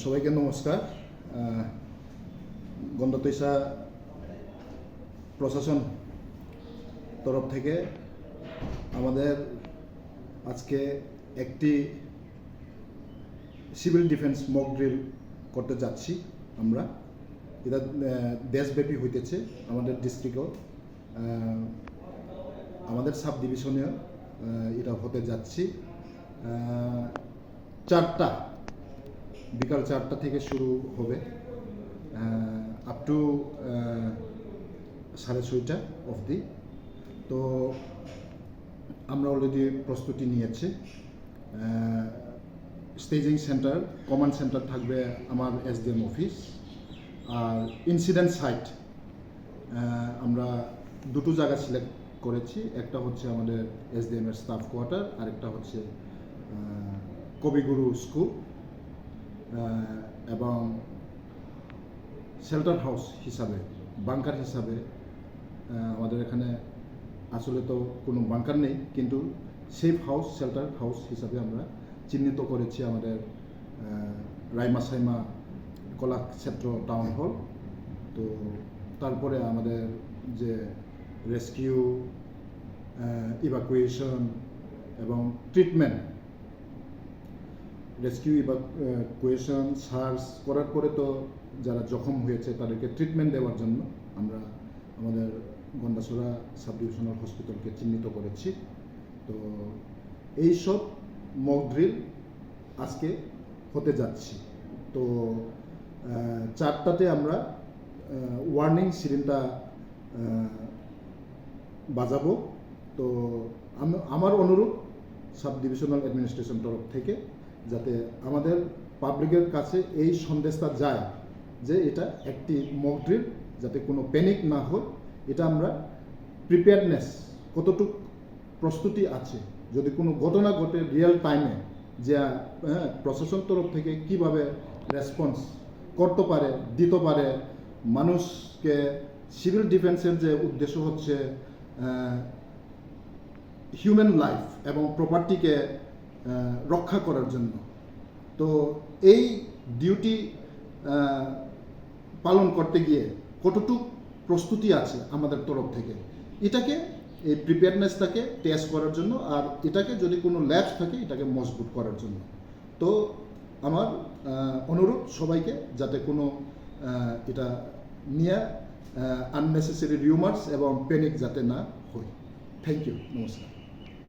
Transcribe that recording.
সবাইকে নমস্কার গণতৈসা প্রশাসন তরফ থেকে আমাদের আজকে একটি সিভিল ডিফেন্স মক ড্রিল করতে যাচ্ছি আমরা। এটা দেশব্যাপী হইতেছে আমাদের ডিস্ট্রিক্টও। আমাদের সাব ডিভিশনেও এটা হতে যাচ্ছি। চারটা, বিকাল চারটা থেকে শুরু হবে। আপ টু সাড়ে ছয়টা অবধি। তো আমরা অলরেডি প্রস্তুতি নিয়েছি। স্টেজিং সেন্টার কমান্ড সেন্টার থাকবে আমার এসডিএম অফিস আর ইনসিডেন্ট সাইট আমরা দুটো জায়গা সিলেক্ট করেছি। একটা হচ্ছে আমাদের এসডিএম এর স্টাফ কোয়ার্টার আর একটা হচ্ছে কবিগুরু স্কুল এবং শেল্টার হাউস হিসাবে বাংকার হিসাবে আমাদের এখানে আসলে তো কোনো বাংকার নেই, কিন্তু সেফ হাউস শেল্টার হাউস হিসাবে আমরা চিহ্নিত করেছি আমাদের রাইমা সাইমা কলাক্ষেত্র টাউন হল তো তারপরে আমাদের যে রেস্কিউ ইভাকুয়েশন এবং ট্রিটমেন্ট রেস্কিউ ইভাকুয়েশন সার্চ করার পরে তো যারা জখম হয়েছে তাদেরকে ট্রিটমেন্ট দেওয়ার জন্য আমরা আমাদের গন্ডাছড়া সাব ডিভিশনাল হসপিটালকে চিহ্নিত করেছি। তো এইসব মক ড্রিল আজকে হতে যাচ্ছি। তো চারটাতে আমরা ওয়ার্নিং সিরিনটা বাজাবো। তো আম- আমার অনুরোধ সাব ডিভিশনাল অ্যাডমিনিস্ট্রেশন তরফ থেকে যাতে আমাদের পাবলিকের কাছে এই সন্দেশটা যায় যে এটা একটি মক ড্রিল যাতে কোনো প্যানিক না হয়। এটা আমরা প্রিপেয়ারনেস কতটুক প্রস্তুতি আছে? যদি কোনো ঘটনা ঘটে রিয়েল টাইমে যে হ্যাঁ, প্রশাসন তরফ থেকে কীভাবে রেসপন্স করতে পারে দিতে পারে মানুষকে সিভিল ডিফেন্সের যে উদ্দেশ্য হচ্ছে হিউম্যান লাইফ এবং প্রপার্টিকে রক্ষা করার জন্য। তো এই ডিউটি পালন করতে গিয়ে কতটুক প্রস্তুতি আছে আমাদের তরফ থেকে। এটাকে, এই প্রিপেয়ারনেসটাকে টেস্ট করার জন্য আর এটাকে যদি কোনো ল্যাবস থাকে, এটাকে মজবুত করার জন্য। তো আমার অনুরোধ সবাইকে যাতে কোনো এটা নিয়ে আননেসেসারি রিউমার্স এবং প্যানিক যাতে না হয়। থ্যাংক ইউ নমস্কার।